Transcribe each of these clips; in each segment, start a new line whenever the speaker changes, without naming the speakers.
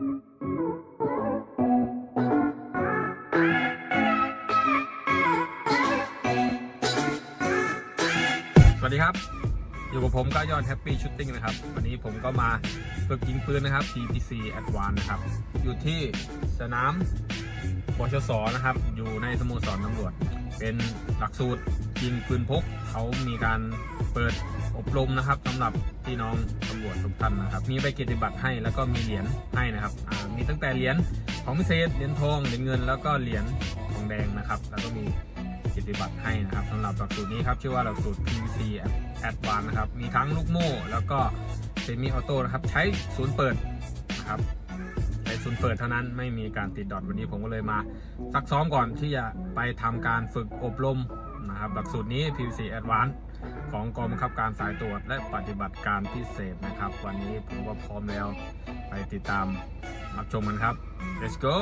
สวัสดีครับ อยู่กับผมก็ยอดแฮปปี้ชุตติ้งนะครับ วันนี้ผมก็มาฝึกยิงปืนนะครับ TPC Advance นะครับ อยู่ที่สนามปชสนะครับ อยู่ในสโมสรตำรวจ เป็นหลักสูตรยิงปืนพก เขามีการเปิดอบรมนะครับสำหรับพี่น้องตำรวจทุกท่านนะครับมีใบเกียรติบัตรให้แล้วก็มีเหรียญให้นะครับมีตั้งแต่เหรียญของพิเศษเหรียญทองเหรียญเงิน แล้วก็เหรียญทองแดงนะครับแล้วก็มีเกียรติบัตรให้นะครับสำหรับหลักสูตรนี้ครับชื่อว่าหลักสูตร PVC a d v a n c e นะครับมีทั้งลูกโม่แล้วก็เซมิออโต้นะครับใช้ศูนย์เปิดนะครับใช้ศูนย์เปิดเท่านั้นไม่มีการติดดอทวันนี้ผมก็เลยมาซักซ้อมก่อนที่จะไปทำการฝึกอบรมนะครับหลักสูตรนี้ PVC a d v a n c e ของกองบังคับการสายตรวจและปฏิบัติการพิเศษนะครับ วันนี้ผมก็พร้อมแล้ว ไปติดตามรับชมกันครับ let's go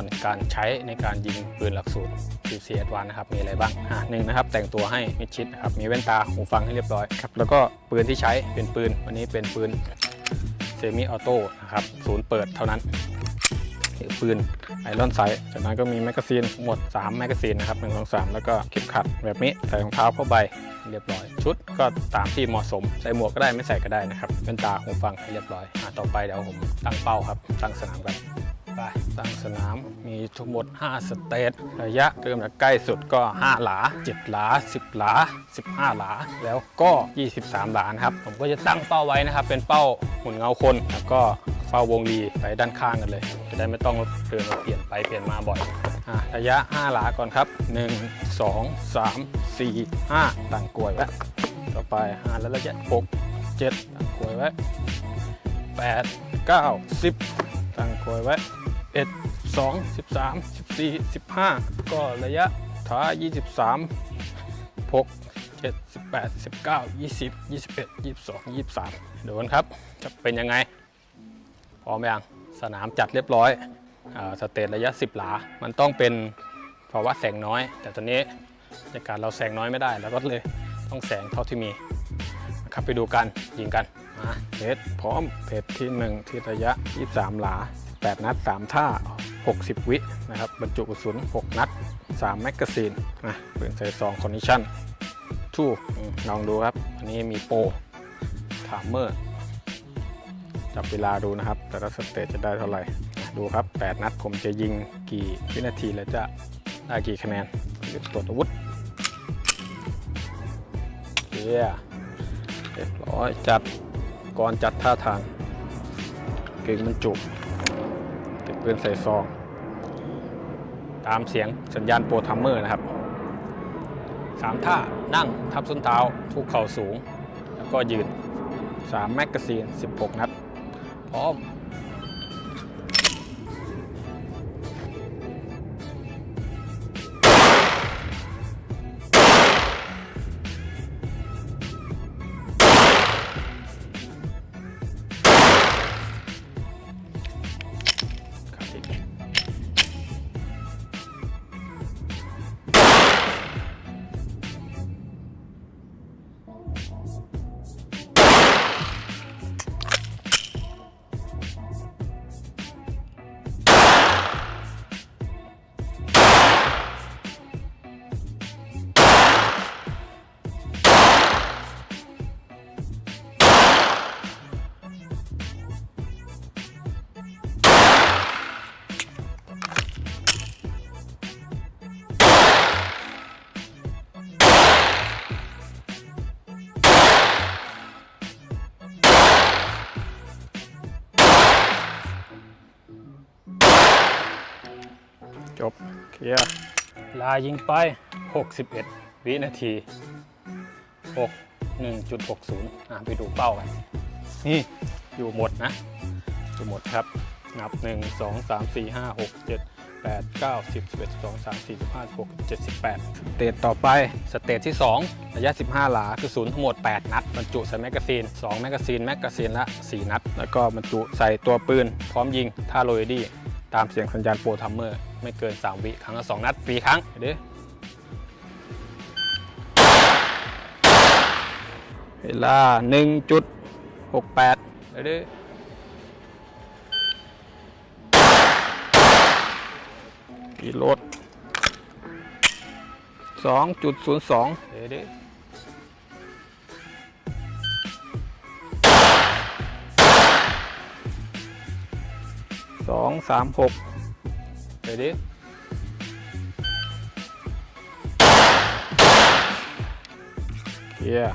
ณ์การใช้ในการยิงปืนหลักสูตร CCS1 นะครับ มีอะไรบ้างอ่ะหนึ่งนะครับ แต่งตัวให้มิดชิดครับ มีแว่นตาหูฟังให้เรียบร้อยครับ แล้วก็ปืนที่ใช้เป็นปืน วันนี้เป็นปืนเซมิออโต้นะครับ ศูนย์เปิดเท่านั้น ปืนไอรอนไซส์จากนั้นก็มีแมกกาซีนหมด 3 แมกกาซีนนะครับหนึ่งสองสามแล้วก็เข็มขัดแบบนี้ ใส่รองเท้าเข้าไปเรียบร้อย ชุดก็ตามที่เหมาะสม ใส่หมวกก็ได้ไม่ใส่ก็ได้นะครับเป็นตาหูฟังให้เรียบร้อยอต่อไปเดี๋ยวผมตั้งเป้าครับ ตั้งสนามกันไปตั้งสนามมีทั้งหมด5สเตจระยะเริ่มจากใกล้สุดก็ 5 หลา 7 หลา 10 หลา 15 หลา แล้วก็ 23 หลานะครับ ผมก็จะตั้งเป้าไว้นะครับเป็นเป้าหุ่นเงาคนแล้วก็เป้าวงรีไปด้านข้างกันเลย จะได้ไม่ต้องเดินเปลี่ยนไปเปลี่ยนมาบ่อย อ่ะ ระยะ 5 หลา ก่อนครับ 1 2 3 4 5 ตั้งกลวยไว้ ต่อไป5แล้วระยะ6 7 ตั้งกลวยไว้ 8 9 10 ตั้งกลวยไว้11 12 13 14 15 ก็ระยะท้าย23 6 7 18 19 20 21 22 23เดี๋ยวกันครับ จะเป็นยังไง พร้อมยัง สนามจัดเรียบร้อยอสเตจระยะ 10 หลา มันต้องเป็นภาวะแสงน้อย แต่ตอนนี้ในการเราแสงน้อยไม่ได้แล้วก็เลยต้องแสงเท่าที่มีนะครับไปดูกัน ยิงกัน มาเพจพร้อมเพจที่1ที่ระยะ 23 หลา8 นัด 3 ท่า 60 วินะครับบรรจุกระสุน6นัด 3 แมกกาซีนนะปืน่ซสงคอนดิชั่นทูลองดูครับ อันนี้มีโปรถามเมอร์ จับเวลาดูนะครับ แต่ละสเตจจะได้เท่าไหร่ ดูครับ 8 นัดผมจะยิงกี่วินาที และจะได้กี่คะแนนตรวจอาวุธเยียเรียบร้อยจัดก่อนจัดท่าทางเก่งมันจุปืนใส่ซองตามเสียงสัญญาณโปรทัมเมอร์นะครับสามท่านั่งทับส้นเท้าทุกเข่าสูง แล้วก็ยืนสามแมกกาซีน 16 นัดพร้อมจบเคลียร์ลายิงไป 61 วินาที 6 1.60อ่ะไปดูเป้ากันนี่ อยู่หมดนะ อยู่หมดครับ นับ 1 2 3 4 5 6 7 8 9 10 11 12 13 14 15 16 17 18สเตจต่อไปสเตจที่2ระยะ 15 หลาคือศูนย์ทั้งหมด 8 นัดบรรจุใส่แมกกาซีน 2 แมกกาซีน แมกกาซีนละ4นัด แล้วก็บรรจุใส่ตัวปืน พร้อมยิงท่าโรยดี้ตามเสียงสัญญาณโปรทัมเมอร์ ไม่เกิน 3 วิ ครั้งละ2นัด ฟรีครั้งเด้อเวลา1.68เด้อรีโหลด2.02เด้อสองสามหกเดี๋ยวดิเฮียร์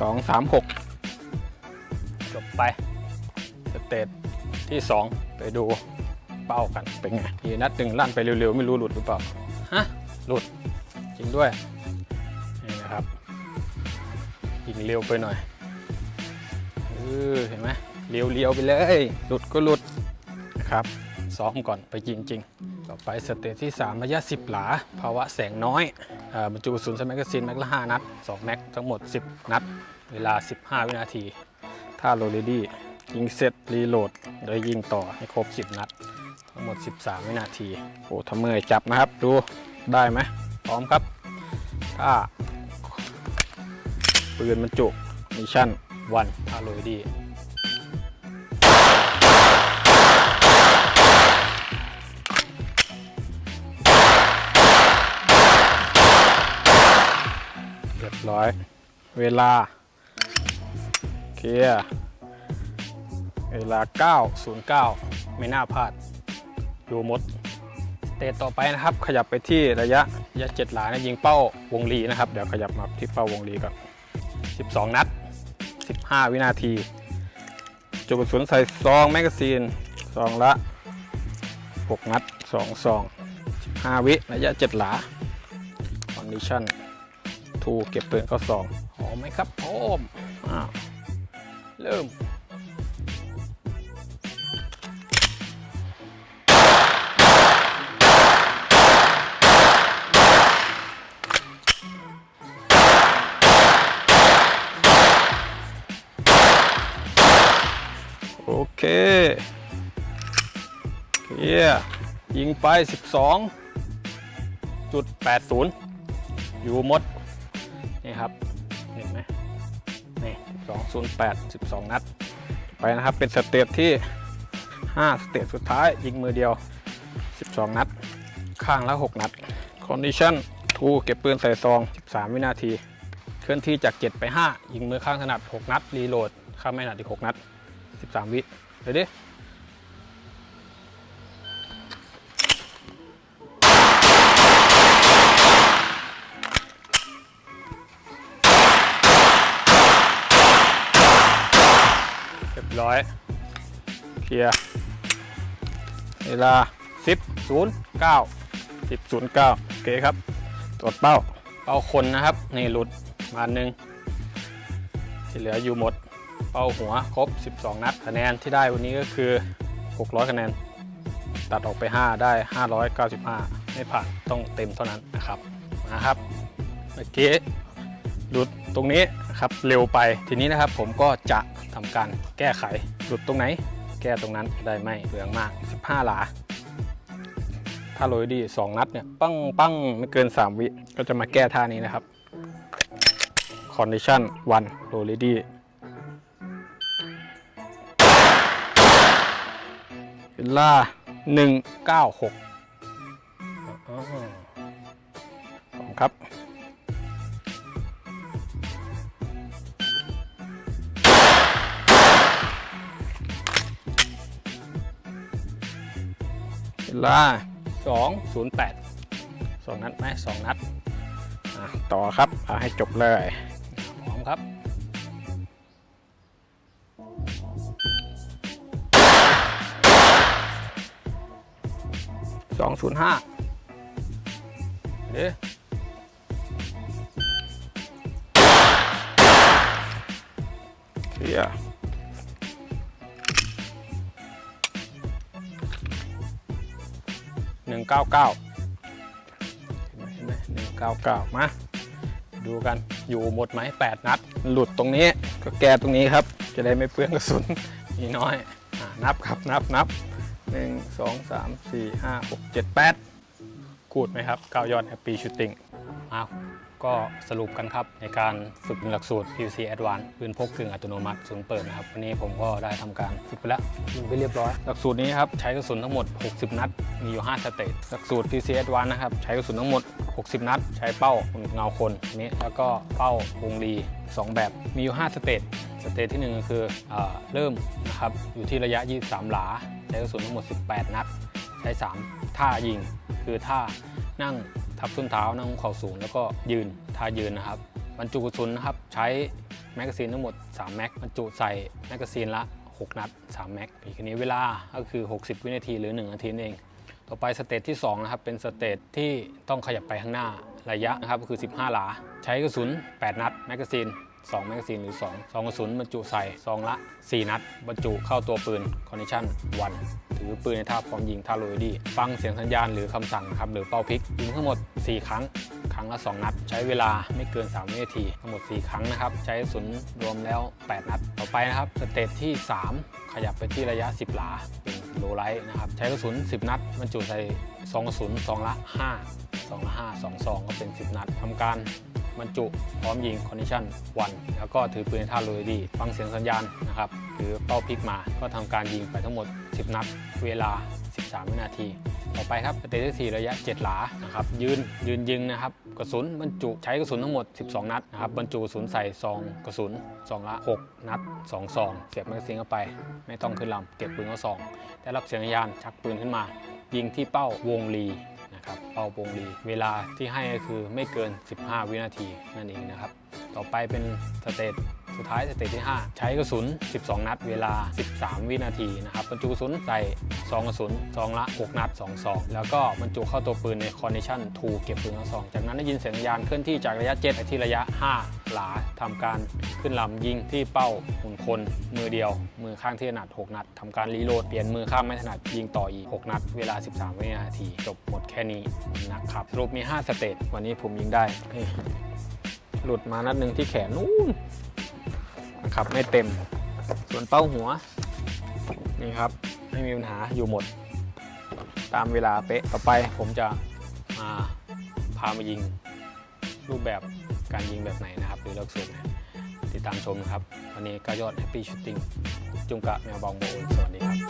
สองสามหกจบไปสเตจที่สอง ไปดูเป้ากันเป็นไงทีนัดหนึ่งลั่นไปเร็วๆ ไม่รู้หลุดหรือเปล่าฮะหลุดจริงด้วยนี่นะครับยิงเร็วไปหน่อยเออเห็นไหมเลี้ยวๆไปเลย หลุดก็หลุดนะครับซ้อมก่อนไปยิงจริง ต่อไปสเตจที่3ระยะ 10 หลา ภาวะแสงน้อยบรรจุศูนย์สแมกกาซีนแม็กละ 5 นัด2แม็กทั้งหมด 10 นัด เวลา 15 วินาที ถ้าโรเลดี้ยิงเสร็จรีโหลดโดยยิงต่อให้ครบ 10 นัด ทั้งหมด 13 วินาที โอ้ทำเมยจับนะครับ ดูได้ไหมพร้อมครับถ้าปืนบรรจุมิชชั่นวันถ้าโรเลดี้ร้อยเวลาเลียเวลา 909 ไม่น่าพลาดอยู่หมด เตะต่อไปนะครับขยับไปที่ระยะระยะเจ็ดหลานะยิงเป้าวงลีนะครับ เดี๋ยวขยับมาที่เป้าวงลีก่อน12 นัด 15 วินาทีจุดกระสุนใส่ซองแมกกาซีนซองละ 6 นัด2ซอง15วิระยะ 7 หลา คอนดิชั่นทูเก็บเปลือกข้อศอกหอมไหมครับโอมอ้าวเริ่ม โอเคเยี่ยยิงไป 12.80อยู่หมดครับเห็นไหม นี่สองศูนย์แปดสิบสองนัด ไปนะครับ เป็นสเตจที่ห้าสเตจสุดท้าย ยิงมือเดียวสิบสองนัด ข้างละหกนัด คอนดิชั่นทูเก็บปืนใส่ซองสิบสามวินาที เคลื่อนที่จากเจ็ดไปห้ายิงมือข้างถนัดหกนัด รีโหลดข้างไม่ถนัดอีกหกนัดสิบสามวิเดี๋ยวดิร้อยเคลียร์เวลา 10 0 9 10 0 9 โอเคครับ ตรวจเป้า เป้าคนนะครับ นี่หลุดมาหนึ่งที่เหลืออยู่หมด เป้าหัวครบ 12 นัดคะแนนที่ได้วันนี้ก็คือ 600คะแนน ตัดออกไป 5 ได้ 595 ไม่ผ่านต้องเต็มเท่านั้นนะครับนะครับเมื่อกี้หลุดตรงนี้นะครับเร็วไปทีนี้นะครับผมก็จะทำการแก้ไขหลุดตรงไหน แก้ตรงนั้นได้ไหมเหลืองมาก 15 หลา ถ้าโรยดี 2 นัดเนี่ยปั้งปั้งไม่เกิน 3 วิก็จะมาแก้ท่านี้นะครับ condition 1โรยดีเวลา196ศลา208 2นัดไหม2นัด ต่อครับเอาให้จบเลยหอมครับสองศูนย์ห้าเด้อเก้าเก้าเห็นไหมหนึ่งเก้าเก้ามา ดูกัน อยู่หมดไหมแปดนัด หลุดตรงนี้ ก็แก้ตรงนี้ครับ จะได้ไม่เปื้อนกระสุนมีน้อยอนับครับ นับนับหนึ่งสองสามสี่ห้าหกเจ็ดแปดกูดไหมครับ เก้ายอดแฮปปี้ชูตติ้งอาก็สรุปกันครับ ในการฝึกหลักสูตร PVC Advanced ปืนพกกึ่งอัตโนมัติสูงเปิดนะครับวันนี้ผมก็ได้ทำการฝึกไปแล้วยิงไปเรียบร้อย หลักสูตรนี้ครับใช้กระสุนทั้งหมด 60 นัด มีอยู่5สเตจหลักสูตร PVC Advanced นะครับใช้กระสุนทั้งหมด 60 นัดใช้เป้าเงาคนนี้แล้วก็เป้าวงรี2 แบบมีอยู่5สเตจสเตจที่1ก็คือเอเริ่มนะครับอยู่ที่ระยะ23หลาใช้กระสุนทั้งหมด 18 นัดใช้ 3 ท่ายิงคือท่านั่งทับส้นเท้านั่งเข่าสูงแล้วก็ยืนท่ายืนนะครับบรรจุกระสุนนะครับใช้แมกกาซีนทั้งหมด 3 แม็กบรรจุใส่แมกกาซีนละ 6 นัด3แม็กอีกนี้เวลาก็คือ 60 วินาทีหรือ1นาทีเอง ต่อไปสเตจที่2นะครับเป็นสเตจที่ต้องขยับไปข้างหน้าระยะนะครับก็คือ 15 หลาใช้กระสุน8นัดแมกกาซีน2แมกกาซีนหรือ2 2กระสุนบรรจุใส่ซองละ4นัด บรรจุเข้าตัวปืนคอนดิชั่นวันถือปืนในท่าพร้อมยิงท่าโรยดี้ฟังเสียงสัญญาณหรือคำสั่งครับหรือเป่าพิกยิงทั้งหมด 4 ครั้ง ครั้งละ 2 นัด ใช้เวลาไม่เกิน3วินาทีทั้งหมด 4 ครั้งนะครับใช้สุนรวมแล้ว 8 นัด ต่อไปนะครับสเตจที่ 3 ขยับไปที่ระยะ 10 หลาเป็นโลไลท์นะครับใช้กระสุน10 นัดบรรจุใส่2องกระสุน2องละ5 2ละ5 2 2ก็เป็น10นัดทำการบรรจุพร้อมยิงคอนดิชันวันแล้วก็ถือปืนท่าโรยดี ฟังเสียงสัญญาณนะครับหรือเป้าพิกมา ก็ทำการยิงไปทั้งหมด3 0นัด เวลา 13 วินาที ต่อไปครับสเตจที่4ระยะ 7 หลานะครับยืน ยืนยิงนะครับกระสุนบรรจุ ใช้กระสุนทั้งหมด 12 นัดนะครับบรรจุกระสุนใส่ซองกระสุนซองละ 6 นัด2ซองเสียบแมกกาซีนเข้าไป ไม่ต้องขึ้นลำ เก็บปืนเข้าซองได้รับเสียงยาน ชักปืนขึ้นมา ยิงที่เป้าวงลีนะครับเป้าวงลี เวลาที่ให้ก็คือไม่เกิน 15 วินาทีนั่นเองนะครับต่อไปเป็นสเตจสุดท้ายสเตจที่ 5 ใช้กระสุน 12 นัดเวลา 13 วินาทีนะครับบรรจุกระสุนใส่2องกระสุน2องละ 6 นัด2ซองแล้วก็บรรจุเข้าตัวปืนในคอนดิชันทูเก็บปืนทั้งซองจากนั้นได้ยินเสียงยานเคลื่อนที่จากระยะ7ไปที่ระยะ 5 หลาทำการขึ้นลำยิงที่เป้าหุ่นคนมือเดียว มือข้างที่ถนัด 6 นัด ทำการรีโหลดเปลี่ยนมือข้างไม่ถนัดยิงต่ออีก 6 นัด เวลา 13 วินาที จบหมดแค่นี้นะครับสรุปมี 5 สเตจ วันนี้ผมยิงได้ หลุดมานัดหนึ่งที่แขนนู้นครับไม่เต็มส่วนเป้าหัวนี่ครับไม่มีปัญหาอยู่หมด ตามเวลาเป๊ะต่อไปผมจะมา พามายิงรูปแบบการยิงแบบไหนนะครับ หรือลักสูตรติดตามชมนะครับ วันนี้ก็ยอดแฮปปี้ชุดติ้งจุงกะแมวบองโบนสวัสดีครับ